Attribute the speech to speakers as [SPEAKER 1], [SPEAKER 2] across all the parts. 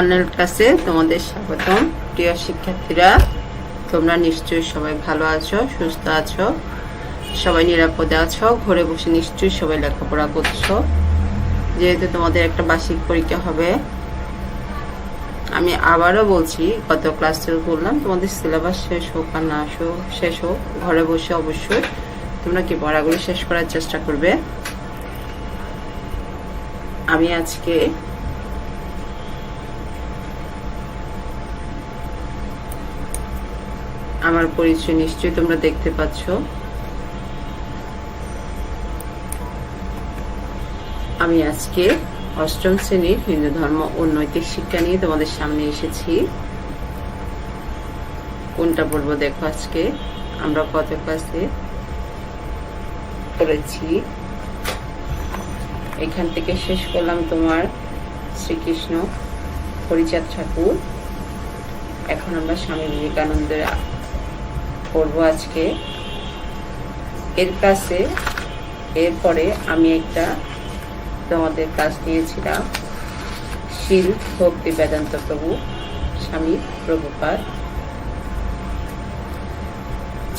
[SPEAKER 1] Online ক্লাসে তোমাদের স্বাগতম। প্রিয় শিক্ষার্থীরা, তোমরা নিশ্চয়ই সবাই ভালো আছো, সুস্থ আছো, সবাই নিরাপদে আছো, ঘরে বসে নিশ্চয়ই সবাই লেখাপড়া করছ। যেহেতু তোমাদের একটা বার্ষিক পরীক্ষা হবে, আমি আবারও বলছি, গত ক্লাসে বললাম, তোমাদের সিলেবাস শেষ হোক আর না হোক শেষ হোক, ঘরে বসে অবশ্যই তোমরা কি পড়াগুলো শেষ করার চেষ্টা করবে? আমি আজকে আমার পরিচয় নিশ্চয়ই তোমরা দেখতে পাচ্ছ। আমি আজকে অষ্টম শ্রেণির হিন্দু ধর্ম ও নৈতিক শিক্ষা নিয়ে তোমাদের সামনে এসেছি। কোনটা বলব দেখো আজকে? আমরা কত ক্লাসে করেছি এখান থেকে শেষ করলাম তোমার শ্রীকৃষ্ণ হরিচাঁদ ঠাকুর। এখন আমরা স্বামী বিবেকানন্দের করব আজকে। এর কাছে এরপরে আমি একটা তোমাদের কাজ দিয়েছিলাম শিল, ভক্তি বেদান্ত প্রভু, স্বামী প্রভুপাদ।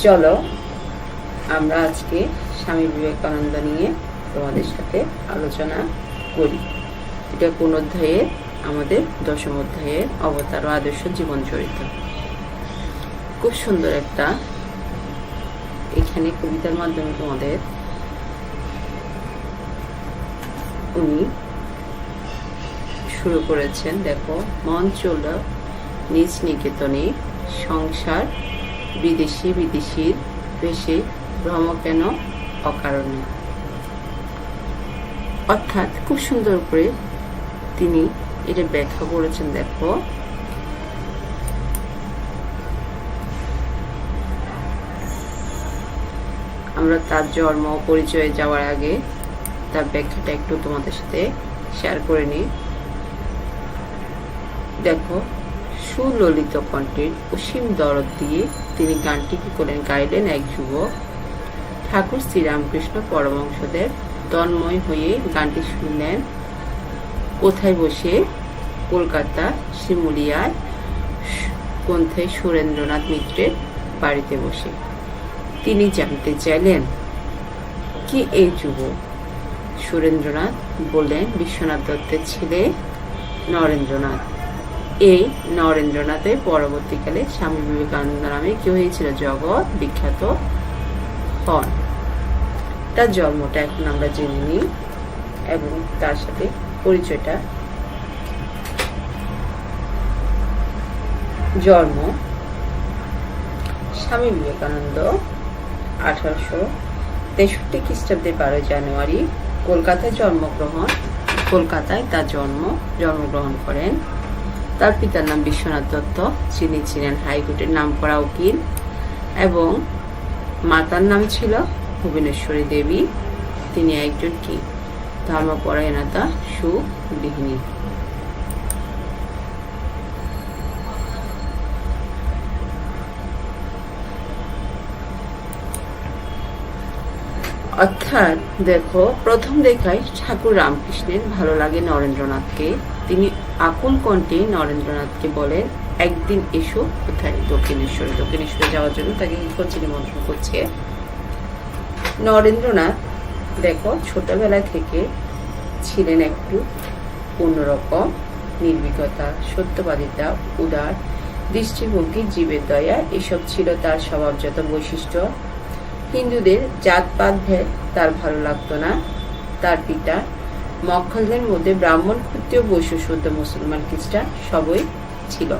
[SPEAKER 1] চলো, আমরা আজকে স্বামী বিবেকানন্দ নিয়ে তোমাদের সাথে আলোচনা করি। এটা কোন অধ্যায়ে আমাদের দশম অধ্যায়ের অবতার ও আদর্শ জীবন চরিত্র। খুব সুন্দর একটা এখানে কবিতার মাধ্যমে তোমাদের উনি শুরু করেছেন, দেখো, মন চল নিজ নিকেতনে, সংসার বিদেশি বিদেশির বেশি ভ্রম কেন অকারণে? অর্থাৎ খুব সুন্দর করে তিনি এটা ব্যাখ্যা করেছেন, দেখো আমরা তার জন্ম পরিচয়ে যাওয়ার আগে তার ব্যাখ্যাটা একটু তোমাদের সাথে শেয়ার করে নিই। দেখো, সুললিত কণ্ঠের অসীম দরদ দিয়ে তিনি গানটি কি করেন গাইলেন এক যুবক, ঠাকুর শ্রীরামকৃষ্ণ পরমংশদের তন্ময় হয়ে গানটি শুনলেন। কোথায় বসে? কলকাতা শিমুলিয়ায় কন্থায় সুরেন্দ্রনাথ মিত্রের বাড়িতে বসে। তিনি জানতে চাইলেন, কি এই যুবক? সুরেন্দ্রনাথ বললেন, বিশ্বনাথ দত্তের ছেলে নরেন্দ্রনাথ। এই নরেন্দ্রনাথের পরবর্তীকালে স্বামী বিবেকানন্দ নামে কি হয়েছিল জগৎ বিখ্যাত হন। তার জন্মটা এখন আমরা জেনে নিই এবং তার সাথে পরিচয়টা। জন্ম স্বামী বিবেকানন্দ আঠারোশো তেষট্টি খ্রিস্টাব্দে বারোই জানুয়ারি কলকাতায় জন্মগ্রহণ। কলকাতায় তার জন্ম, জন্মগ্রহণ করেন। তার পিতার নাম বিশ্বনাথ দত্ত, যিনি ছিলেন হাইকোর্টের নাম করা উকিল। এবং মাতার নাম ছিল ভুবনেশ্বরী দেবী। তিনি একজন কি? ধর্মপরায়ণতা সুগৃহিণী অর্থাৎ দেখো, প্রথম দেখায় ঠাকুর রামকৃষ্ণের ভালো লাগে নরেন্দ্রনাথকে। তিনি আকুল কণ্ঠে নরেন্দ্রনাথকে বলেন, একদিন এসো কোথায়? দক্ষিণেশ্বরে। দক্ষিণেশ্বরে যাওয়ার জন্য তাকে কি করছে? নিমন্ত্রণ করছে। নরেন্দ্রনাথ দেখো, ছোটবেলা থেকে ছিলেন একটু অন্যরকম, নির্ভীকতা, সত্যবাদিতা, উদার, দৃষ্টিভঙ্গি, জীবের দয়া, এসব ছিল তার স্বভাবজাত বৈশিষ্ট্য। হিন্দুদের জাতপাত ভেদ তার ভালো লাগতো না। তার পিতা মক্খলদের মধ্যে ব্রাহ্মণ, ক্ষত্রিয়, বৈশ্য শুদ্ধ মুসলমান, খ্রিস্টান সবই ছিল।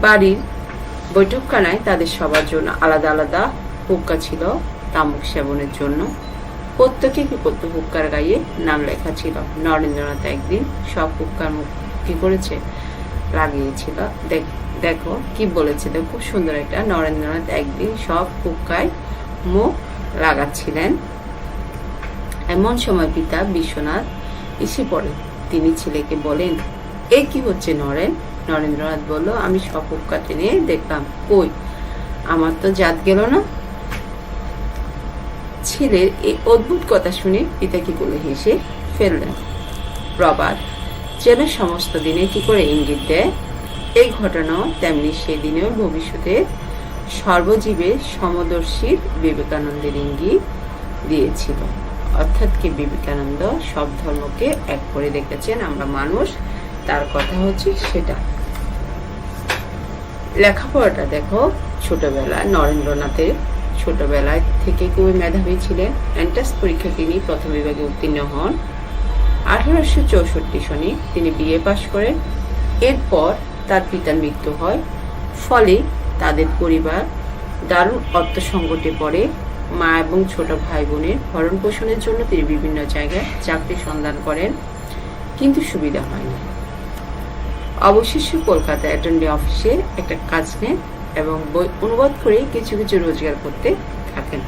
[SPEAKER 1] বাড়ির বৈঠকখানায় তাদের সবার জন্য আলাদা আলাদা হুক্কা ছিল তামুক সেবনের জন্য। প্রত্যেকে কি করতো হুক্কার গায়ে নাম লেখা ছিল। নরেন্দ্রনাথ একদিন সব হুক্কার মুখ কি করেছে? লাগিয়েছিল। দেখ, দেখো কি বলেছে। দেখো, খুব সুন্দর একটা নরেন্দ্রনাথ একদিন সব হুক্কায় মুখ লাগাচ্ছিলেন এমন সময় পিতা বিশ্বনাথ এসে পড়ে। তিনি ছেলেকে বলেন, এ কি হচ্ছে নরেন? নরেন্দ্রনাথ বলল, আমি হুক্কা টেনে দেখলাম। কই? আমার তো জাত গেল না। ছেলের এই অদ্ভুত কথা শুনে পিতা বলে হেসে ফেললেন। প্রবাদ যেন সমস্ত দিনে কি করে ইঙ্গিত দেয়? এই ঘটনাও তেমনি সেদিনেও ভবিষ্যতে সর্বজীবের সমদর্শীর বিবেকানন্দের ইঙ্গিত দিয়েছিল। অর্থাৎ কি বিবেকানন্দ সব ধর্মকে এক করে দেখেছেন, আমরা মানুষ, তার কথা হচ্ছে সেটা। লেখাপড়াটা দেখো, ছোটবেলায় নরেন্দ্রনাথের ছোটবেলায় থেকে খুবই মেধাবী ছিলেন। এন্ট্রান্স পরীক্ষা তিনি প্রথম বিভাগে উত্তীর্ণ হন। আঠারোশো চৌষট্টি সনে তিনি বিএ পাশ করেন। এরপর তার পিতার মৃত্যু হয়। ফলে তাদের পরিবার, দারুণ অর্থ সংকটে পড়ে মা এবং ছোট ভাই বোনের ভরণ পোষণের জন্য তিনি বিভিন্ন জায়গায় চাকরি সন্ধান করেন, কিন্তু সুবিধা হয়নি। অবশেষে কলকাতা অ্যাটর্নি অফিসে একটা কাজ নেন এবং বই অনুবাদ করে কিছু কিছু রোজগার করতে থাকেন।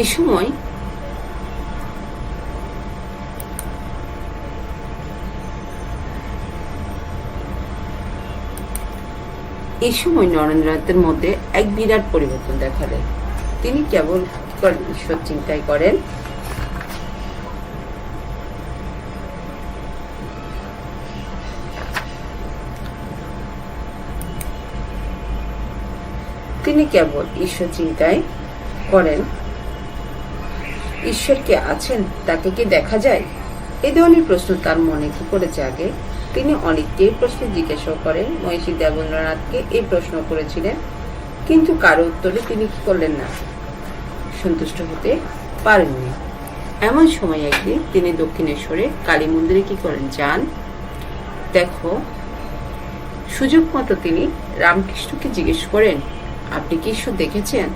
[SPEAKER 1] এই সময় এই সময় নরেন্দ্রনাথের মধ্যে এক বিরাট পরিবর্তন দেখা দেয়। তিনি কেবল ঈশ্বর চিন্তাই করেন। তিনি কেবল ঈশ্বর চিন্তায় করেন। ঈশ্বর কে আছেন, তাকে কি দেখা যায়? এই ধরনের প্রশ্ন তার মনে কি করে জাগে তিনি অনেককে এই প্রশ্ন জিজ্ঞাসা করেন। মহিষী দেবেন্দ্রনাথকে এই প্রশ্ন করেছিলেন, কিন্তু কারও উত্তরে তিনি কি করলেন না? সন্তুষ্ট হতে পারেননি। এমন সময় একদিন তিনি দক্ষিণেশ্বরে কালী মন্দিরে কি করেন যান। দেখো, সুযোগ মতো তিনি রামকৃষ্ণকে জিজ্ঞেস করেন, আপনি কি ঈশ্বর দেখেছেন?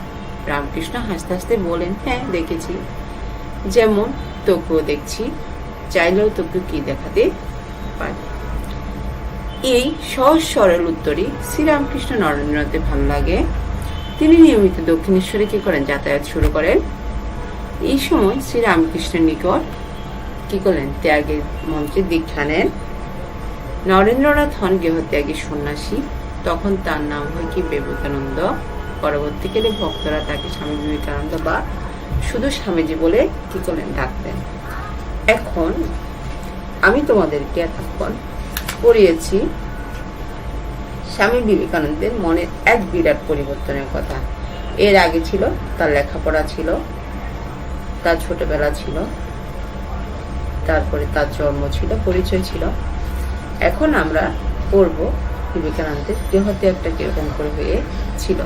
[SPEAKER 1] রামকৃষ্ণ হাসতে হাসতে বলেন হ্যাঁ দেখেছি। যেমন তোকেও দেখছি, চাইলেও তোকে কি দেখাতে পারে? এই সহজ সরল উত্তরই শ্রীরামকৃষ্ণ নরেন্দ্রনাথের ভালো লাগে। তিনি নিয়মিত দক্ষিণেশ্বরে কি করেন? যাতায়াত শুরু করেন। এই সময় শ্রীরামকৃষ্ণের নিকট কি করলেন? ত্যাগের মন্ত্রে দীক্ষা নেন। নরেন্দ্রনাথ হন গৃহত্যাগী সন্ন্যাসী। তখন তার নাম হয় কি? বিবেকানন্দ পরবর্তীকালে ভক্তরা তাকে স্বামী বিবেকানন্দ বা শুধু স্বামীজি বলে কি করলেন? ডাকতেন। এখন আমি তোমাদেরকে এতক্ষণ পড়িয়েছি স্বামী বিবেকানন্দের মনের এক বিরাট পরিবর্তনের কথা। এর আগে ছিল, তার লেখাপড়া ছিল, তার ছোটবেলা ছিল, তারপরে তার জন্ম ছিল, পরিচয় ছিল। এখন আমরা পড়ব বিবেকানন্দের দেহত্যাগটা কীরকম করে হয়েছিল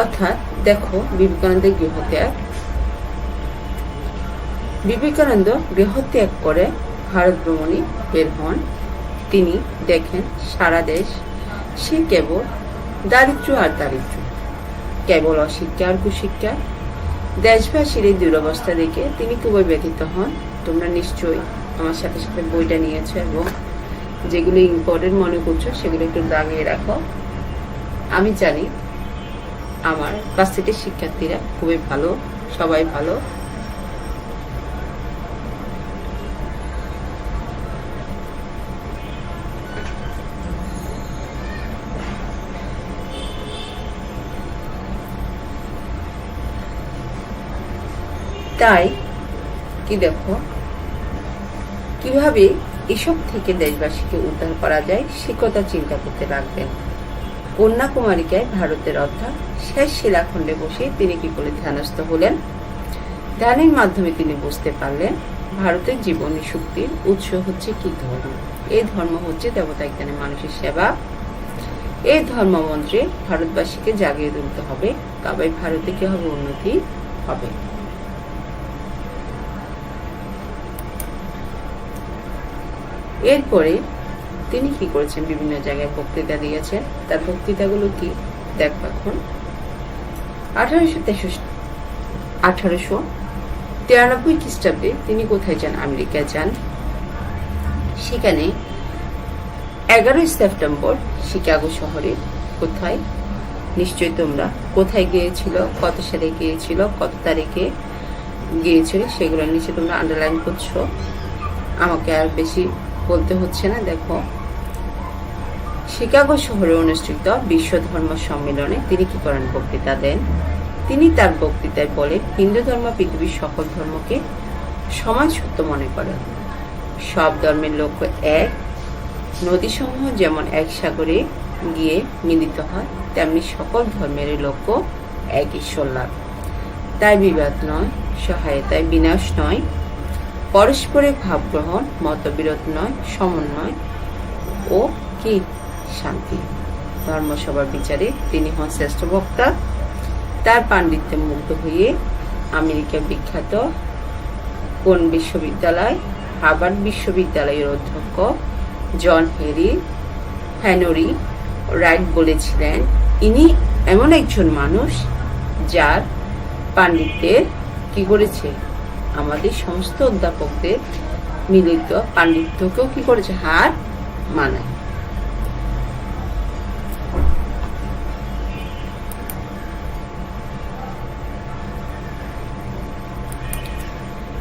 [SPEAKER 1] অর্থাৎ দেখো, বিবেকানন্দের গৃহত্যাগ বিবেকানন্দ গৃহত্যাগ করে ভারত ভ্রমণে বের হন। তিনি দেখেন, সারা দেশ, সে কেবল দারিদ্র আর দারিদ্র কেবল অশিক্ষা আর কুশিক্ষা। দেশবাসীর এই দুরবস্থা দেখে তিনি খুবই ব্যথিত হন। তোমরা নিশ্চয়ই আমার সাথে সাথে বইটা নিয়েছো এবং যেগুলো ইম্পর্টেন্ট মনে করছ, সেগুলো একটু দাগিয়ে রাখো। আমি জানি আমার ভার্সিটির শিক্ষার্থীরা খুবই ভালো, সবাই ভালো। তাই কি দেখো? কীভাবে এসব থেকে দেশবাসীকে উদ্ধার করা যায় সে কথা চিন্তা করতে লাগবেন কন্যাকুমারিকায় ভারতের অর্থাৎ শেষ শিলাখণ্ডে বসে তিনি কি করে ধ্যানস্থ হলেন। ধ্যানের মাধ্যমে তিনি বুঝতে পারলেন, ভারতের জীবনী শক্তির উৎস হচ্ছে কি ধর্ম? এই ধর্ম হচ্ছে দেবতা জ্ঞানে মানুষের সেবা। এই ধর্মমন্ত্রে ভারতবাসীকে জাগিয়ে তুলতে হবে তবে ভারতে কি হবে উন্নতি হবে। এরপরে তিনি কি করেছেন? বিভিন্ন জায়গায় বক্তৃতা দিয়েছেন। তার বক্তৃতাগুলো কি? দেখো এখন। আঠারোশো তেষট্টি, আঠারোশো তিরানব্বই খ্রিস্টাব্দে তিনি কোথায় যান? আমেরিকা যান। সেখানে এগারোই সেপ্টেম্বর শিকাগো শহরে কোথায়? নিশ্চয়ই তোমরা কোথায় গিয়েছিল? কত সালে গিয়েছিল? কত তারিখে গিয়েছিল? সেগুলো নিচে তোমরা আন্ডারলাইন করছ। আমাকে আর বেশি বলতে হচ্ছে না, দেখো। শিকাগো শহরে অনুষ্ঠিত বিশ্ব ধর্ম সম্মেলনে তিনি কি করেন বক্তৃতা দেন? তিনি তার বক্তৃতায় বলেন, হিন্দু ধর্ম পৃথিবীর সকল ধর্মকে সমাজ সত্য মনে করেন সব ধর্মের লক্ষ্য এক। নদীসমূহ যেমন এক সাগরে গিয়ে মিলিত হয়, তেমনি সকল ধর্মের লক্ষ্য এক ঈশ্বর লাভ। তাই বিবাদ নয়, সহায়তায় বিনাশ নয়। পরস্পরের ভাব গ্রহণ মতবিরোধ নয়, সমন্বয় ও কি শান্তি। ধর্মসভার বিচারে তিনি হন শ্রেষ্ঠ বক্তা। তার পাণ্ডিত্যে মুগ্ধ হয়ে আমেরিকা বিখ্যাত কোন বিশ্ববিদ্যালয়? হার্ভার্ড বিশ্ববিদ্যালয়ের অধ্যক্ষ জন হেরি হ্যানরি রাইট বলেছিলেন, ইনি এমন একজন মানুষ যার পাণ্ডিত্যের কি করেছে? আমাদের সমস্ত অধ্যাপকদের মিলিত পাণ্ডিত্যকেও কি করেছে? হার মানায়।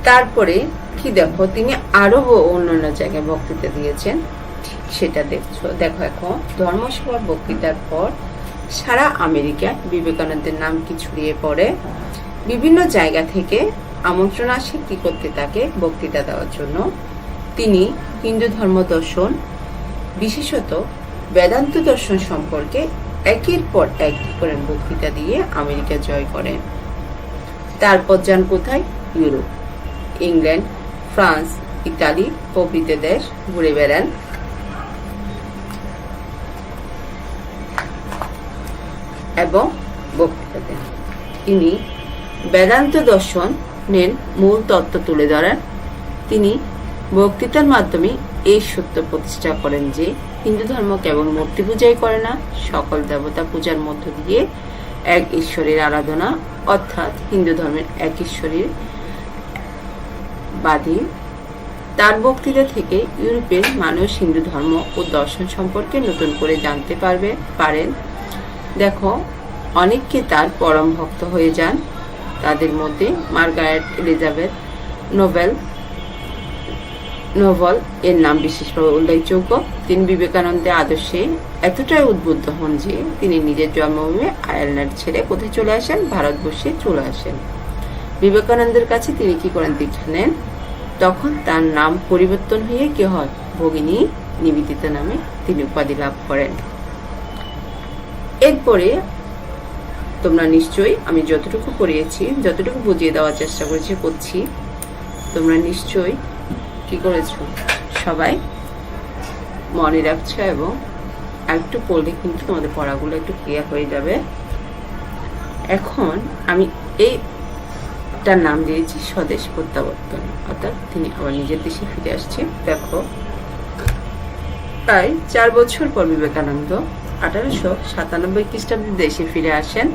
[SPEAKER 1] তারপরে কি দেখো, তিনি আরও অন্যান্য জায়গায় বক্তৃতা দিয়েছেন ঠিক সেটা দেখছ। দেখো এখন, ধর্মসভার বক্তৃতার পর সারা আমেরিকা বিবেকানন্দের নাম কি ছড়িয়ে পড়ে? বিভিন্ন জায়গা থেকে আমন্ত্রণ আসে কি করতে তাকে বক্তৃতা দেওয়ার জন্য। তিনি হিন্দু ধর্ম দর্শন, বিশেষত বেদান্ত দর্শন সম্পর্কে একের পর এক করে বক্তৃতা দিয়ে আমেরিকা জয় করেন। তারপর যান কোথায়? ইউরোপ। ইংল্যান্ড, ফ্রান্স, ইতালি, প্রভৃতি দেশ ঘুরে বেড়ান। এবং বক্তৃতা দেন। তিনি বেদান্ত দর্শনের মূল তত্ত্ব তুলে ধরেন তিনি বক্তৃতার মাধ্যমে এই সত্য প্রতিষ্ঠা করেন যে হিন্দু ধর্ম কেবল মূর্তি পূজাই করে না, সকল দেবতা পূজার মধ্য দিয়ে এক ঈশ্বরের আরাধনা অর্থাৎ হিন্দু ধর্মের এক ঈশ্বরের বাদী। তার বক্তৃতা থেকে ইউরোপের মানুষ হিন্দু ধর্ম ও দর্শন সম্পর্কে নতুন করে জানতে পারবে, পারেন। দেখো, অনেককে তার পরম ভক্ত হয়ে যান। তাদের মধ্যে মার্গারেট এলিজাবেথ নোবেল নোভেল এর নাম বিশেষভাবে উল্লেখযোগ্য। তিনি বিবেকানন্দের আদর্শে এতটাই উদ্বুদ্ধ হন যে তিনি নিজের জন্মভূমি আয়ারল্যান্ড ছেড়ে কোথায় চলে আসেন? ভারতবর্ষে চলে আসেন। বিবেকানন্দের কাছে তিনি কি করেন দীক্ষা নেন তখন তার নাম পরিবর্তন হয়ে কি হয়? ভগিনী নিবেদিতা নামে তিনি উপাধি লাভ করেন। এরপরে তোমরা নিশ্চয়ই আমি যতটুকু করিয়েছি, যতটুকু বুঝিয়ে দেওয়ার চেষ্টা করেছি, করছি। তোমরা নিশ্চয়ই কি করেছ? সবাই মনে রাখছো এবং একটু পড়লে কিন্তু তোমাদের পড়াগুলো একটু ক্লিয়ার হয়ে যাবে। এখন আমি এইটার নাম দিয়েছি স্বদেশ প্রত্যাবর্তন। অর্থাৎ তিনি আবার নিজের দেশে ফিরে আসছে দেখো, প্রায় চার বছর পর বিবেকানন্দ আঠারোশো সাতানব্বই খ্রিস্টাব্দে দেশে ফিরে আসেন।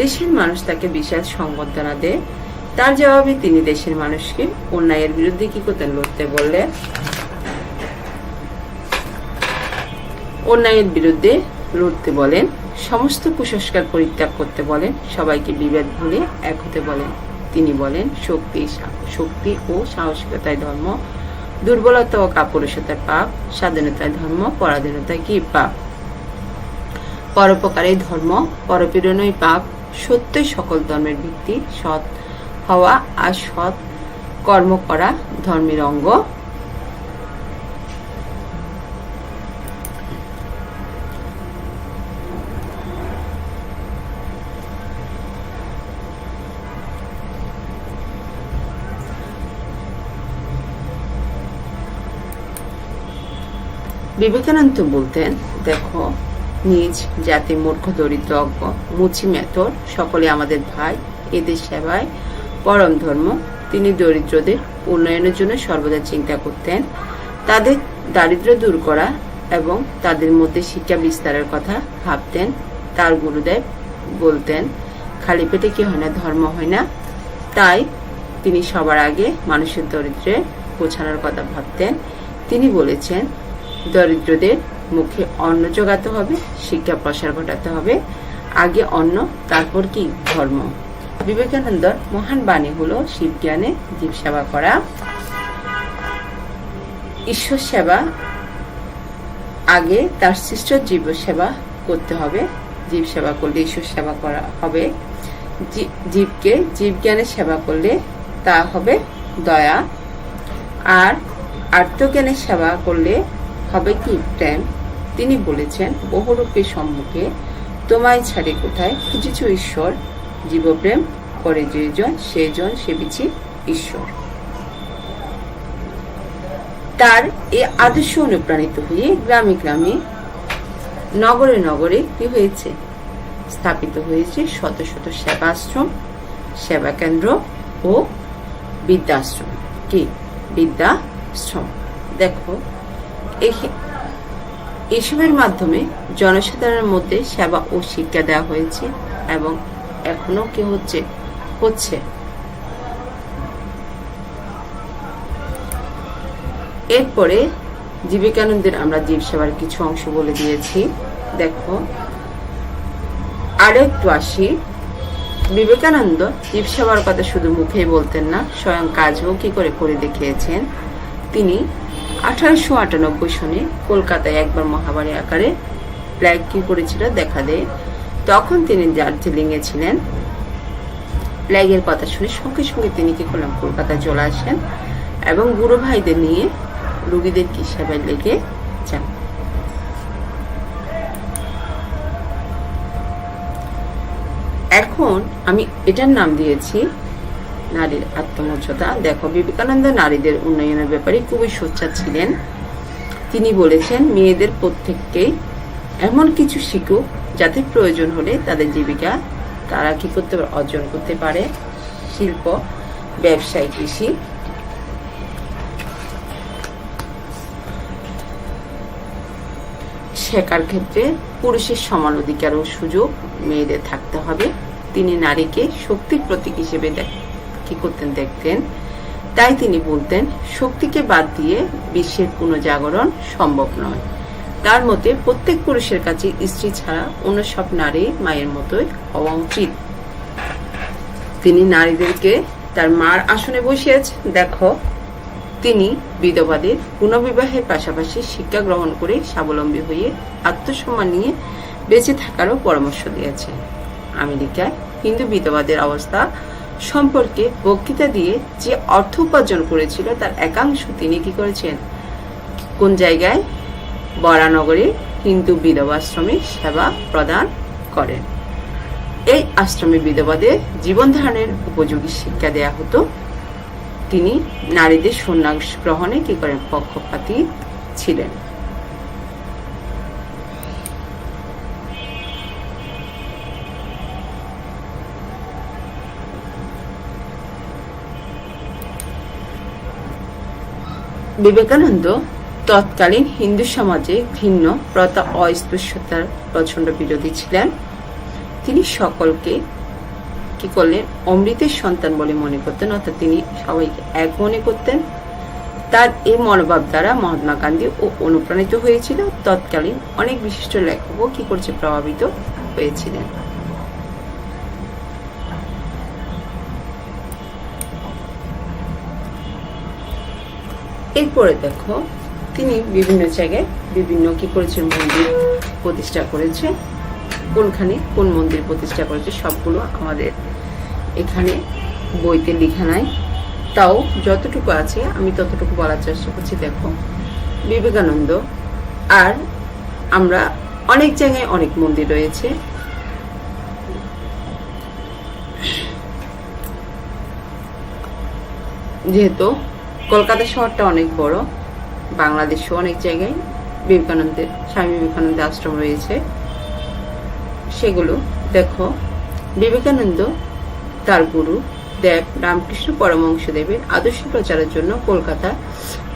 [SPEAKER 1] দেশের মানুষ তাকে বিশাল সংবর্ধনা দেয়। তার জবাবে তিনি দেশের মানুষকে অন্যায়ের বিরুদ্ধে কি করতেন লড়তে বললেন অন্যায়ের বিরুদ্ধে লড়তে বলেন, সমস্ত কুসংস্কার পরিত্যাগ করতে বলেন, সবাইকে বিভেদ ভুলে এক হতে বলেন। তিনি বলেন, শক্তি শক্তি ও সাহসিকতায় ধর্ম, দুর্বলতা ও কাপুরুষতায় পাপ, স্বাধীনতায় ধর্ম, পরাধীনতায় কি পাপ? পরোপকারী ধর্ম, পরপীড়নই পাপ, সত্যই সকল ধর্মের ভিত্তি, সৎ হওয়া আর সৎ কর্ম করা ধর্মের অঙ্গ। বিবেকানন্দ বলতেন, দেখো নিজ জাতি মূর্খ দরিদ্র অজ্ঞ মুচি মেথর সকলে আমাদের ভাই, এদের সেবায় পরম ধর্ম। তিনি দরিদ্রদের উন্নয়নের জন্য সর্বদা চিন্তা করতেন। তাদের দারিদ্র দূর করা এবং তাদের মধ্যে শিক্ষা বিস্তারের কথা ভাবতেন। তার গুরুদেব বলতেন, খালি পেটে কি হয় না, ধর্ম হয় না। তাই তিনি সবার আগে মানুষের দরিদ্রে পৌঁছানোর কথা ভাবতেন। তিনি বলেছেন, দরিদ্রদের মুখে অন্ন জোগাতে হবে শিক্ষা প্রসার ঘটাতে হবে। আগে অন্ন, তারপর কি? ধর্ম। বিবেকানন্দর মহান বাণী হলো শিব জ্ঞানে জীব সেবা করা। ঈশ্বর সেবা, আগে তার সৃষ্ট জীব সেবা করতে হবে। জীব সেবা করলে ঈশ্বর সেবা করা হবে। জীবকে জীব জ্ঞানে সেবা করলে তা হবে দয়া। আর আত্মজ্ঞানের সেবা করলে হবে কি? প্রেম। তিনি বলেছেন বহুরূপের সম্মুখে তোমায় ছাড়ে কোথায়? খুঁজেছ ঈশ্বর, জীবপ্রেম করে যেজন, সেজন সে সেবিছি ঈশ্বর। তার এ আদর্শ অনুপ্রাণিত হয়ে গ্রামে গ্রামে, নগরে নগরে কি হয়েছে? স্থাপিত হয়েছে শত শত সেবাশ্রম সেবা কেন্দ্র ও বিদ্যাশ্রম কি? বিদ্যাশ্রম দেখো এসবের মাধ্যমে জনসাধারণের মধ্যে সেবা ও শিক্ষা দেওয়া হয়েছে এবং এখনও কি হচ্ছে হচ্ছে। এরপরে জীবিকানন্দের আমরা জীব সেবার কিছু অংশ বলে দিয়েছি। দেখো আরও একটু আসি। বিবেকানন্দ জীব সেবার কথা শুধু মুখেই বলতেন না, স্বয়ং কাজও কি করে করে দেখিয়েছেন। তিনি আঠারোশো আটানব্বই সনে কলকাতায় একবার মহামারী আকারে প্ল্যাগ কি করেছিল দেখা দেয় তখন তিনি দার্জিলিংয়ে ছিলেন। প্ল্যাগের কথা শুনে সঙ্গে সঙ্গে তিনি কি করলেন? কলকাতায় চলে আসেন এবং গুরু ভাইদের নিয়ে রুগীদের কি সেবায় লেগে যান। এখন আমি এটার নাম দিয়েছি নারীর আত্মমর্যাদা। দেখো, বিবেকানন্দ নারীদের উন্নয়নের ব্যাপারে খুবই সোচ্চার ছিলেন। তিনি বলেছেন, মেয়েদের প্রত্যেককেই এমন কিছু শিখুক যাতে প্রয়োজন হলে তাদের জীবিকা, তারা কি করতে অর্জন করতে পারে। শিল্প, ব্যবসায় কৃষি। শেখার ক্ষেত্রে পুরুষের সমান অধিকার ও সুযোগ মেয়েদের থাকতে হবে। তিনি নারীকে শক্তির প্রতীক হিসেবে দেখ- কি করতেন দেখতেন? তাই তিনি বলতেন, শক্তিকে বাদ দিয়ে বিশ্বের পুনর্জাগরণ সম্ভব নয়। তার মতে প্রত্যেক পুরুষের কাছে স্ত্রী ছাড়া অন্য সব নারী মায়ের মতোই হওয়া উচিত। তিনি নারীদেরকে তার মার আসনে বসিয়েছেন। দেখো, তিনি বিধবাদের পুনর্বিবাহের পাশাপাশি শিক্ষা গ্রহণ করে স্বাবলম্বী হয়ে আত্মসম্মান নিয়ে বেঁচে থাকারও পরামর্শ দিয়েছেন। আমেরিকায় হিন্দু বিধবাদের অবস্থা সম্পর্কে বক্তৃতা দিয়ে যে অর্থ উপার্জন করেছিল, তার একাংশ তিনি কি করেছেন? কোন জায়গায়? বরানগরে হিন্দু বিধবাশ্রমে সেবা প্রদান করেন। এই আশ্রমে বিধবাদের জীবন ধারণের উপযোগী শিক্ষা দেয়া হতো। তিনি নারীদের সন্ন্যাস গ্রহণে কি করেন? পক্ষপাতী ছিলেন। বিবেকানন্দ তৎকালীন হিন্দু সমাজে ঘৃণ্য, প্রথা, অস্পৃশ্যতার প্রচণ্ড বিরোধী ছিলেন। তিনি সকলকে কি করলেন? অমৃতের সন্তান বলে মনে করতেন, অর্থাৎ তিনি সবাইকে এক মনে করতেন। তার এই মনোভাব দ্বারা মহাত্মা গান্ধী ও অনুপ্রাণিত হয়েছিল তৎকালীন অনেক বিশিষ্ট লেখকও কি করছে? প্রভাবিত হয়েছিলেন। এরপরে দেখো, তিনি বিভিন্ন জায়গায় বিভিন্ন কি করেছেন, মন্দির প্রতিষ্ঠা করেছে। কোনখানে কোন মন্দির প্রতিষ্ঠা করেছে, সবগুলো আমাদের এখানে বইতে লেখা নাই। তাও যতটুকু আছে, আমি ততটুকু বলার চেষ্টা করছি, দেখো। বিবেকানন্দ, আর আমরা অনেক জায়গায় অনেক মন্দির রয়েছে। যেহেতু কলকাতা শহরটা অনেক বড়, বাংলাদেশেও অনেক জায়গায়। বিবেকানন্দের, স্বামী বিবেকানন্দের আশ্রম রয়েছে। সেগুলো দেখো। বিবেকানন্দ, তার গুরু, দেব রামকৃষ্ণ পরমহংসদেবের আদর্শ প্রচারের জন্য কলকাতা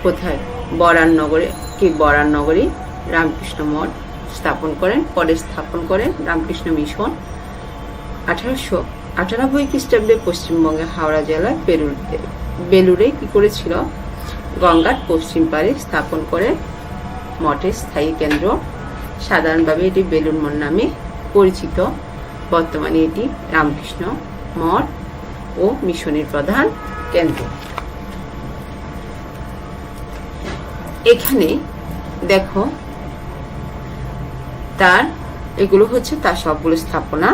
[SPEAKER 1] কোথায়? বরান নগরে, কি বরান নগরে? রামকৃষ্ণ মঠ স্থাপন করেন পরে স্থাপন করেন রামকৃষ্ণ মিশন। আঠারোশো আটানব্বই খ্রিস্টাব্দে পশ্চিমবঙ্গের হাওড়া জেলার বেলুর বেলুরে কি করেছিল? গঙ্গার পশ্চিম পারে স্থাপন করে মঠের স্থায়ী কেন্দ্র। সাধারণভাবে এটি বেলুর মঠ নামে পরিচিত। বর্তমানে এটি রামকৃষ্ণ মঠ ও মিশনের প্রধান কেন্দ্র। এখানে দেখো, তার এগুলো হচ্ছে তার সবগুলো স্থাপনা।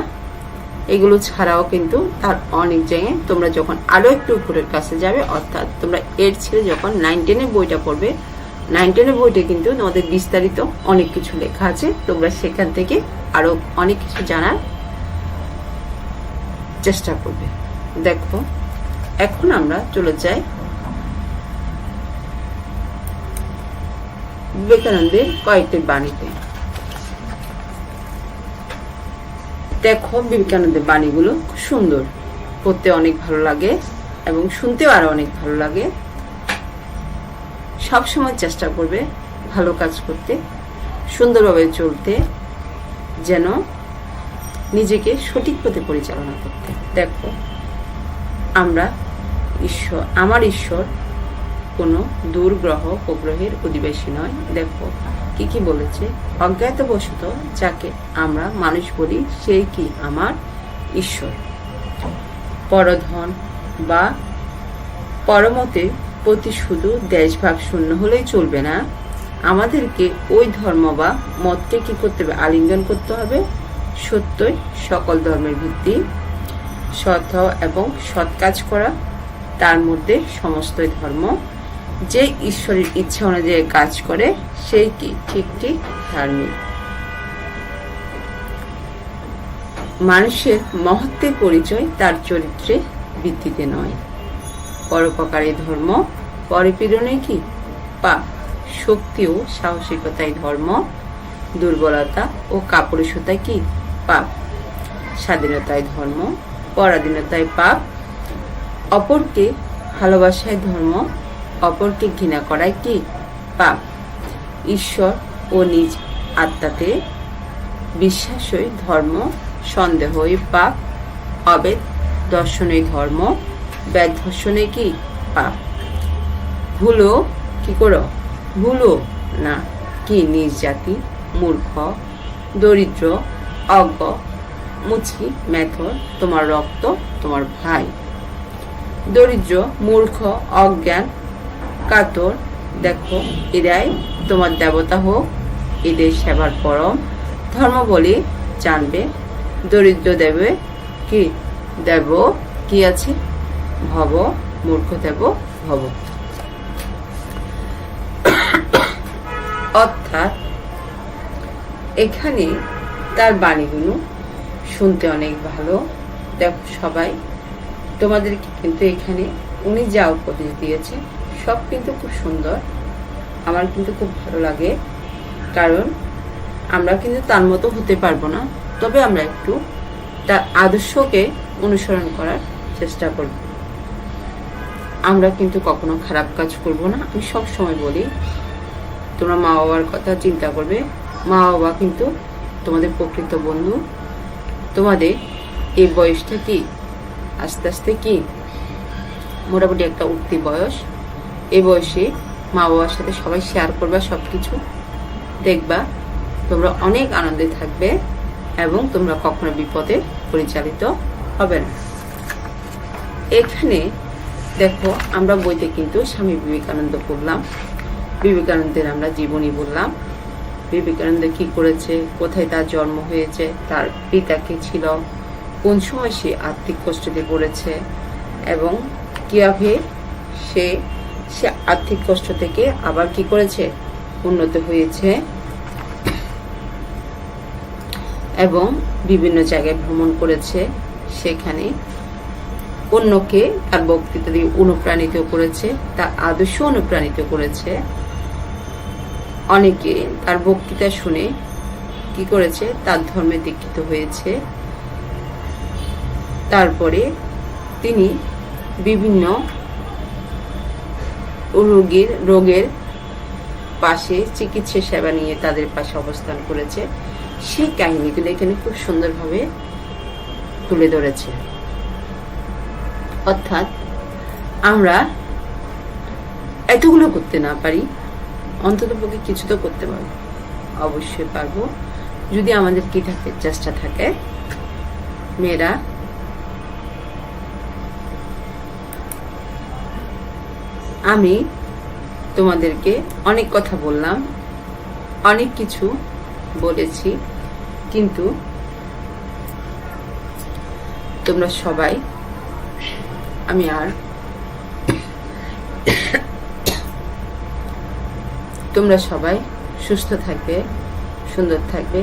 [SPEAKER 1] এগুলো ছাড়াও কিন্তু তার অনেক জায়গায় তোমরা যখন আরও একটু উপরের কাছে যাবে, অর্থাৎ তোমরা এর ছেড়ে যখন নাইন টেনের বইটা পড়বে নাইন টেনের বইটা কিন্তু তোমাদের বিস্তারিত অনেক কিছু লেখা আছে। তোমরা সেখান থেকে আরও অনেক কিছু জানার চেষ্টা করবে। দেখো, এখন আমরা চলে যাই বিবেকানন্দের কয়েকটি বাণীতে। দেখো বিবেকানন্দের বাণীগুলো, খুব সুন্দর। পড়তে অনেক ভালো লাগে এবং শুনতেও আরও অনেক ভালো লাগে। সব সময় চেষ্টা করবে ভালো কাজ করতে, সুন্দরভাবে চলতে, যেন নিজেকে সঠিক পথে পরিচালনা করতে। দেখো, আমরা ঈশ্বর, আমার ঈশ্বর কোনো দূর গ্রহ উপগ্রহের অধিবাসী নয়। দেখো কি কি বলেছে? অজ্ঞাতবশত যাকে আমরা মানুষ বলি সেই কি আমার ঈশ্বর? পরধন বা পরমতের প্রতি শুধু দেশভাগ শূন্য হলেই চলবে না। আমাদেরকে ওই ধর্ম বা মতকে কি করতে হবে? আলিঙ্গন করতে হবে। সত্যই সকল ধর্মের ভিত্তি। সৎ এবং সৎ কাজ করা, তার মধ্যে সমস্তই ধর্ম। যে ঈশ্বরের ইচ্ছা অনুযায়ী কাজ করে সেই কি ঠিক ঠিক ধার্মিক? মানুষের মহত্বের পরিচয় তার চরিত্রে ভিত্তিতে নয়। পরোপকারী ধর্ম, পরিপীড়নে কি? পাপ শক্তি ও সাহসিকতাই ধর্ম, দুর্বলতা ও কাপুরুষতায় কি? পাপ, স্বাধীনতায় ধর্ম, পরাধীনতায় পাপ, অপরকে ভালোবাসায় ধর্ম অপরকে ঘৃণা করায় কি? পাপ। ঈশ্বর ও নিজ আত্মাতে বিশ্বাসই ধর্ম সন্দেহই পাপ, অবেদ, দর্শনে ধর্ম, বেদ ধর্ষণে কি? পাপ। ভুলো কি করো? ভুলো না। কি নিজ জাতি, মূর্খ, দরিদ্র, অজ্ঞ, মুচকি, মেথর, তোমার রক্ত, তোমার ভাই। দরিদ্র, মূর্খ, অজ্ঞান কাতর। দেখো, এরাই তোমার দেবতা হোক, এদের সেবার পরম। ধর্ম বলে জানবে, দরিদ্র দেবে কি? দেব কি আছে? ভব, মূর্খ দেব, ভব। অর্থাৎ এখানে তার বাণীগুলো শুনতে অনেক ভালো। দেখো সবাই, তোমাদেরকে কিন্তু এখানে উনি যা উপদেশ দিয়েছে সব কিন্তু খুব সুন্দর। আমার কিন্তু খুব ভালো লাগে। কারণ আমরা কিন্তু তার মতো হতে পারব না। তবে আমরা একটু তার আদর্শকে অনুসরণ করার চেষ্টা করব। আমরা কিন্তু কখনো খারাপ কাজ করব না। আমি সব সময় বলি, তোমরা মা বাবার কথা চিন্তা করবে। মা বাবা কিন্তু তোমাদের প্রকৃত বন্ধু। তোমাদের এই বয়সটা কি? আস্তে আস্তে কি? মোটামুটি একটা উঠতি বয়স। এই বয়সে মা বাবার সাথে সবাই শেয়ার করবা সব কিছু দেখবা, তোমরা অনেক আনন্দে থাকবে এবং তোমরা কখনো বিপদে পরিচালিত হবে না। এখানে দেখো, আমরা বইতে কিন্তু স্বামী বিবেকানন্দ পড়লাম। বিবেকানন্দের আমরা জীবনী বললাম। বিবেকানন্দ কি করেছে? কোথায় তার জন্ম হয়েছে? তার পিতা কে ছিল? কোন সময় সে আর্থিক কষ্টতে পড়েছে? এবং কীভাবে সে সে আর্থিক কষ্ট থেকে আবার কি করেছে? উন্নত হয়েছে। এবং বিভিন্ন জায়গায় ভ্রমণ করেছে। সেখানে অন্যকে তার বক্তৃতা দিয়ে অনুপ্রাণিত করেছে, তার আদর্শ অনুপ্রাণিত করেছে। অনেকে তার বক্তৃতা শুনে কি করেছে? তার ধর্মে দীক্ষিত হয়েছে। তারপরে তিনি বিভিন্ন রোগীর, রোগের পাশে চিকিৎসা সেবা নিয়ে তাদের পাশে অবস্থান করেছে। সেই কাহিনীগুলো এখানে খুব সুন্দরভাবে তুলে ধরেছে। অর্থাৎ আমরা এতগুলো করতে না পারি অন্তত পক্ষে কিছু তো করতে পারব। অবশ্যই পারব। যদি আমাদের কি থাকে, চেষ্টা থাকে, মেয়েরা আমি তোমাদেরকে অনেক কথা বললাম, অনেক কিছু বলেছি, কিন্তু তোমরা সবাই, আমি আর তোমরা সবাই সুস্থ থাকবে, সুন্দর থাকবে।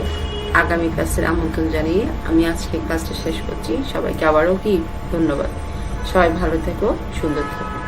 [SPEAKER 1] আগামী ক্লাসের আমন্ত্রণ জানিয়ে আমি আজকে ক্লাসটা শেষ করছি। সবাইকে আবারও কি ধন্যবাদ। সবাই ভালো থেকো, সুন্দর থেকো।